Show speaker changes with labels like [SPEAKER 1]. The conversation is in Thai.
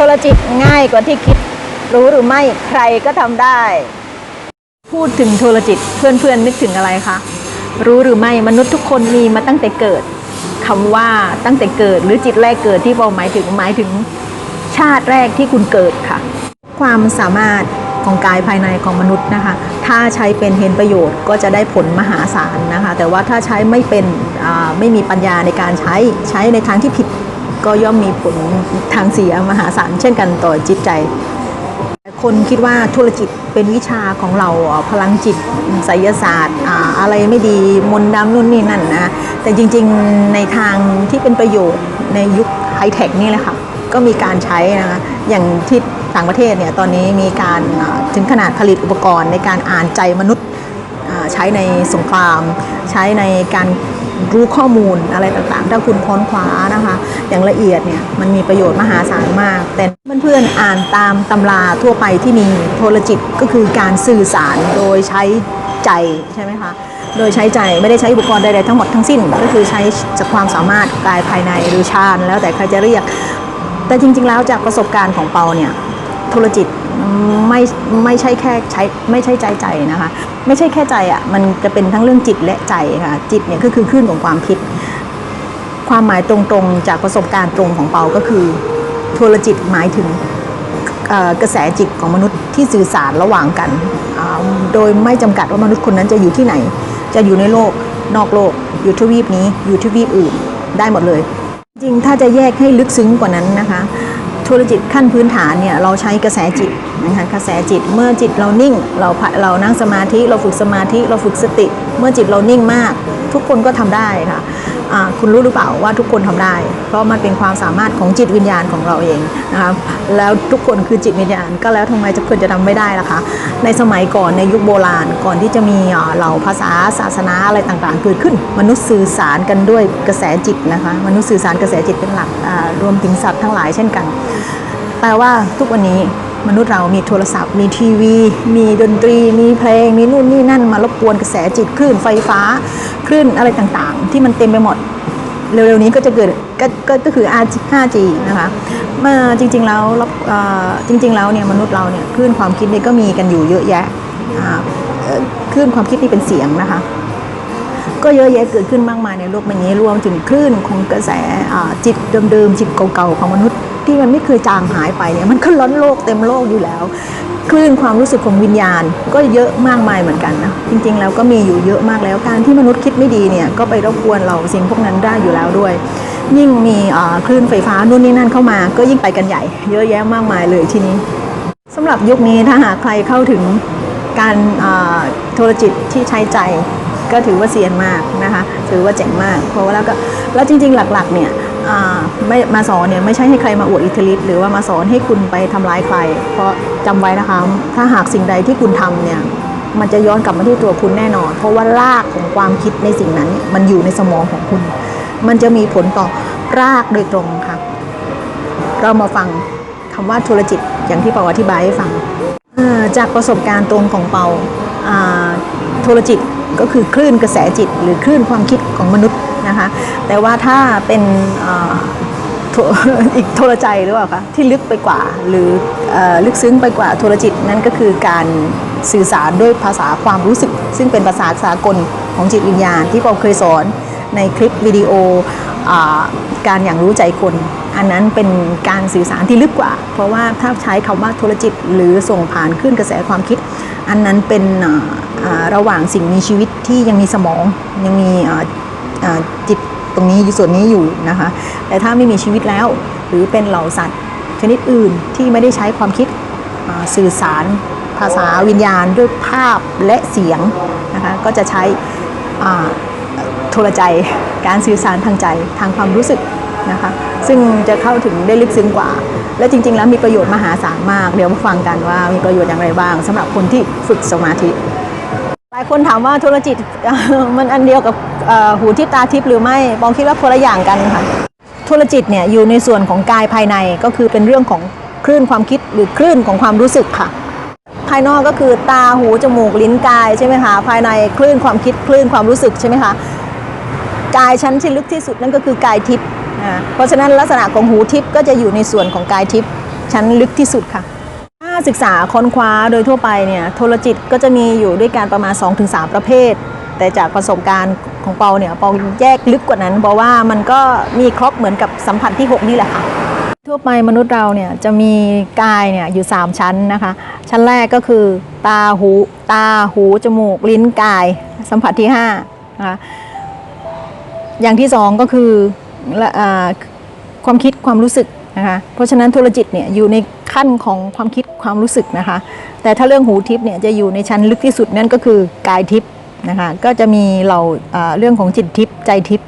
[SPEAKER 1] ทรจิตง่ายกว่าที่คิด รู้หรือไม่ใครก็ทำได้ พูดถึงโทรจิตเพื่อนๆนึกถึงอะไรคะรู้หรือไม่มนุษย์ทุกคนมีมาตั้งแต่เกิดคำว่าตั้งแต่เกิดหรือจิตแรกเกิดที่เราหมายถึงหมายถึงชาติแรกที่คุณเกิดค่ะ ความสามารถของกายภายในของมนุษย์นะคะ ถ้าใช้เป็นเห็นประโยชน์ก็จะได้ผลมหาศาลนะคะ แต่ว่าถ้าใช้ไม่เป็นไม่มีปัญญาในการใช้ใช้ในทางที่ผิด ก็ย่อมมีผลทางเสียมหาศาลเช่นกันต่อจิตใจ คนคิดว่าธุรจิตเป็นวิชาของเราพลังจิตไสยศาสตร์อะไรไม่ดีมนดำนู่นนี่นั่นนะแต่จริงๆในทางที่เป็นประโยชน์ในยุคไฮเทคนี่แหละค่ะก็มีการใช้นะคะอย่างที่ต่างประเทศเนี่ยตอนนี้มีการถึงขนาดผลิตอุปกรณ์ในการอ่านใจมนุษย์ใช้ในสงคราม ใช้ในการ รู้ข้อมูลอะไรต่างๆ ถ้าคุณค้นคว้านะคะ อย่างละเอียดเนี่ยมันมีประโยชน์มหาศาลมาก แต่เพื่อนๆอ่านตามตำราทั่วไปที่มีโทรจิตก็คือการสื่อสารโดยใช้ใจใช่ไหมคะโดยใช้ใจไม่ได้ใช้อุปกรณ์ใดๆทั้งหมดทั้งสิ้น ก็คือใช้จากความสามารถกายภายในหรือฌานแล้วแต่ใครจะเรียก แต่จริงๆแล้วจากประสบการณ์ของเปาเนี่ยโทรจิต ไม่ไม่ใช่แค่ใช้ไม่ใช่ใจใจนะคะ ไม่ใช่แค่ใจอะ่ะมันจะเป็นทั้งเรื่องจิตและใจค่ะ จิตเนี่ยก็คือคลื่นของความคิด ความหมายตรงๆ จากประสบการณ์ตรงของเปาก็คือโทรจิตหมายถึงกระแสจิตของมนุษย์ที่สื่อสารระหว่างกัน โดยไม่จำกัดว่ามนุษย์คนนั้นจะอยู่ที่ไหน จะอยู่ในโลก นอกโลก อยู่ทวีปนี้ อยู่ทวีปอื่น ได้หมดเลย จริงถ้าจะแยกให้ลึกซึ้งกว่านั้นนะคะ ธุรจิตขั้นพื้นฐานเนี่ยเราใช้กระแสจิตนะคะกระแสจิตเมื่อจิตเรานิ่งเราพะเรานั่งสมาธิเราฝึกสมาธิเราฝึกสติ เมื่อจิตเรานิ่งมาก ทุกคนก็ทำได้ค่ะ คุณรู้หรือเปล่าว่าทุกคนทำได้ เพราะมันเป็นความสามารถของจิตวิญญาณของเราเองนะคะแล้วทุกคนคือจิตวิญญาณ ก็แล้วทำไมจะคนจะทำไม่ได้ล่ะคะในสมัยก่อนในยุคโบราณก่อนที่จะมีเหล่าภาษาศาสนาอะไรต่างๆ เกิดขึ้น มนุษย์สื่อสารกันด้วยกระแสจิตนะคะมนุษย์สื่อสารกระแสจิตเป็นหลักรวมถึงสัตว์ทั้งหลายเช่นกันแปลว่าทุกวันนี้ มนุษย์เรามีโทรศัพท์ มีทีวี มีดนตรี มีเพลง มีนู่นนี่นั่นมารบกวนกระแสจิตคลื่นไฟฟ้า คลื่นอะไรต่างๆ ที่มันเต็มไปหมด เร็วๆนี้ก็จะเกิดก็ก็ก็คือ 5G นะคะมื่อจริงๆแล้วจริงๆแล้วเนี่ยมนุษย์เราเนี่ยคลื่นความคิดนี่ก็มีกันอยู่เยอะแยะคลื่นความคิดนี่เป็นเสียงนะคะ ก็เยอะแยะเกิดขึ้นมากมายในโลกใบนี้รวมถึงคลื่นของกระแสจิตเดิมๆจิตเก่าๆของมนุษย์ ที่มันไม่เคยจางหายไปเนี่ยมันก็ล้นโลกเต็มโลกอยู่แล้ว คลื่นความรู้สึกของวิญญาณก็เยอะมากมายเหมือนกันนะจริง ๆ แล้วก็มีอยู่เยอะมากแล้วการที่มนุษย์คิดไม่ดีเนี่ยก็ไปรบกวนเราสิ่งพวกนั้นได้อยู่แล้วด้วย ยิ่งมีคลื่นไฟฟ้านู่นนี่นั่นเข้ามา ก็ยิ่งไปกันใหญ่ เยอะแยะมากมายเลยทีนี้สำหรับยุคนี้ถ้าหากใครเข้าถึงการโทรจิตที่ใช้ใจก็ถือว่าเซียนมากนะคะถือว่าเจ๋งมาก เพราะว่าแล้วก็แล้วจริงๆหลักๆเนี่ย ไม่มาสอนเนี่ยไม่ใช่ให้ใครมาอวดอิทธิฤทธิ์หรือว่ามาสอนให้คุณไปทำร้ายใคร เพราะจำไว้นะคะ ถ้าหากสิ่งใดที่คุณทำเนี่ยมันจะย้อนกลับมาที่ตัวคุณแน่นอน เพราะว่ารากของความคิดในสิ่งนั้น มันอยู่ในสมองของคุณ มันจะมีผลต่อรากโดยตรงค่ะ เรามาฟังคำว่าธุรจิตอย่างที่เปาอธิบายให้ฟังจากประสบการณ์ตรงของเปาอ่าโทรจิต ก็คือคลื่นกระแสจิต หรือคลื่นความคิดของมนุษย์นะคะ แต่ว่าถ้าเป็นอีกโทรใจหรือเปล่าคะที่ลึกไปกว่าหรืออลึกซึ้งไปกว่าโทรจิตนั่นก็คือการสื่อสารด้วยภาษาความรู้สึก ซึ่งเป็นภาษาสากลของจิตวิญญาณที่เปาเคยสอนในคลิปวิดีโออการอย่างรู้ใจคน อันนั้นเป็นการสื่อสารที่ลึกกว่า เพราะว่าถ้าใช้คำว่าโทรจิต หรือส่งผ่านคลื่นกระแสความคิด อันนั้นเป็น ระหว่างสิ่งมีชีวิตที่ยังมีสมองยังมีจิตตรงนี้ส่วนนี้อยู่นะคะ แต่ถ้าไม่มีชีวิตแล้ว หรือเป็นเหล่าสัตว์ชนิดอื่นที่ไม่ได้ใช้ความคิดสื่อสาร ภาษาวิญญาณด้วยภาพและเสียงนะคะก็จะใช้โทรใจการสื่อสารทางใจทางความรู้สึกนะคะซึ่งจะเข้าถึงได้ลึกซึ้งกว่า และจริง ๆ แล้วมีประโยชน์มหาศาลมาก เดี๋ยวมาฟังกันว่ามีประโยชน์อย่างไรบ้างสำหรับคนที่ฝึกสมาธิายคนถามว่าโทรจิตมันอันเดียวกับหูทิพตาทิพหรือไม่ปองคิดว่าคนละอย่างกันค่ะโทรจิตเนี่ยอยู่ในส่วนของกายภายในก็คือเป็นเรื่องของคลื่นความคิดหรือคลื่นของความรู้สึกค่ะ ภายนอกก็คือตาหูจมูกลิ้นกายใช่ไหมคะภายในคลื่นความคิดคลื่นความรู้สึกใช่ไหมคะกายชั้นที่ลึกที่สุดนั่นก็คือกายทิพย์เพราะฉะนั้นลักษณะของหูทิพย์ก็จะอยู่ในส่วนของกายทิพย์ชั้นลึกที่สุดค่ะ ศึกษาค้นคว้าโดยทั่วไปเนี่ยโทรจิตก็จะมีอยู่ด้วยกันประมาณ 2-3 ประเภท แต่จากประสบการณ์ของเปาเนี่ยเปาแยกลึกกว่านั้นเพราะว่ามันก็มีครบเหมือนกับสัมผัสที่ 6 นี่แหละค่ะ ทั่วไปมนุษย์เราเนี่ยจะมีกายเนี่ยอยู่ 3 ชั้นนะคะ ชั้นแรกก็คือตาหูตาหูจมูกลิ้นกาย สัมผัสที่5นะคะอย่างที่สองก็คืออความคิดความรู้สึกนะคะเพราะฉะนั้นธุรจิตเนี่ยอยู่ใน ขั้นของความคิดความรู้สึกนะคะ แต่ถ้าเรื่องหูทิพย์เนี่ยจะอยู่ในชั้นลึกที่สุดนั่นก็คือกายทิพย์นะคะ ก็จะมีเราอ่าเรื่องของจิตทิพย์ใจทิพย์